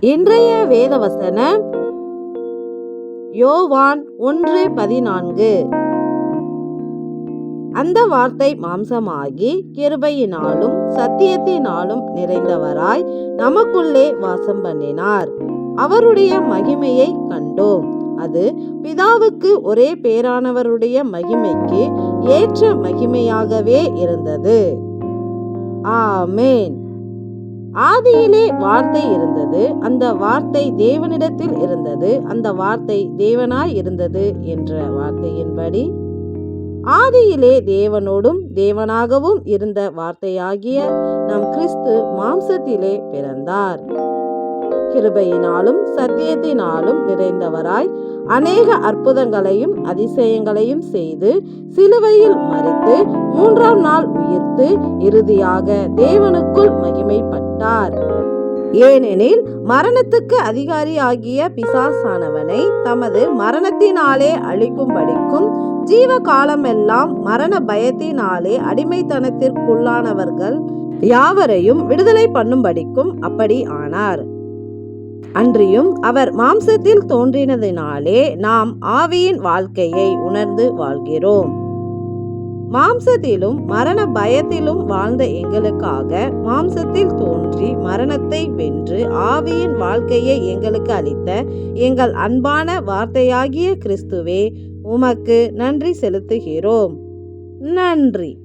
இன்றைய வேதவசன யோவான் ஒன்று பதினான்கு. அந்த வார்த்தை மாம்சமாகி கிருபையினாலும் சத்தியத்தினாலும் நிறைந்தவராய் நமக்குள்ளே வாசம் பண்ணினார். அவருடைய மகிமையை கண்டோம். அது பிதாவுக்கு ஒரே பேரானவருடைய மகிமைக்கு ஏற்ற மகிமையாகவே இருந்தது. ஆமேன். ஆதியிலே வார்த்தை இருந்தது அந்த வார்த்தை தேவனிடத்தில் இருந்தது அந்த வார்த்தை தேவனாய் இருந்தது என்ற வார்த்தையின்படி ஆதியிலே தேவனோடும் தேவனாகவும் இருந்த வார்த்தையாகிய நம் கிறிஸ்து மாம்சத்திலே பிறந்தார். கிருபையினாலும் சத்தியத்தினாலும் நிறைந்தவராய் அநேக அற்புதங்களையும் அதிசயங்களையும் செய்து சிலுவையில் மறித்து மூன்றாம் நாள் உயிர்த்து இறுதியாக தேவனுக்குள் மகிமைப்பட்டார். ஏனெனில் மரணத்துக்கு அதிகாரியாகிய பிசாசானவனை தமது மரணத்தினாலே அழிக்கும்படிக்கும் ஜீவ காலமெல்லாம் மரண பயத்தினாலே அடிமைத்தனத்திற்குள்ளானவர்கள் யாவரையும் விடுதலை பண்ணும்படிக்கும் அப்படி ஆனார். அன்றியும் அவர் மாம்சத்தில் தோன்றினதினாலே நாம் ஆவியின் வாழ்க்கையை உணர்ந்து வாழ்கிறோம். மாம்சத்திலும் மரண பயத்திலும் வாழ்ந்த எங்களுக்காக மாம்சத்தில் தோன்றி மரணத்தை வென்று ஆவியின் வாழ்க்கையை எங்களுக்கு அளித்த எங்கள் அன்பான வார்த்தையாகிய கிறிஸ்துவே உமக்கு நன்றி செலுத்துகிறோம். நன்றி.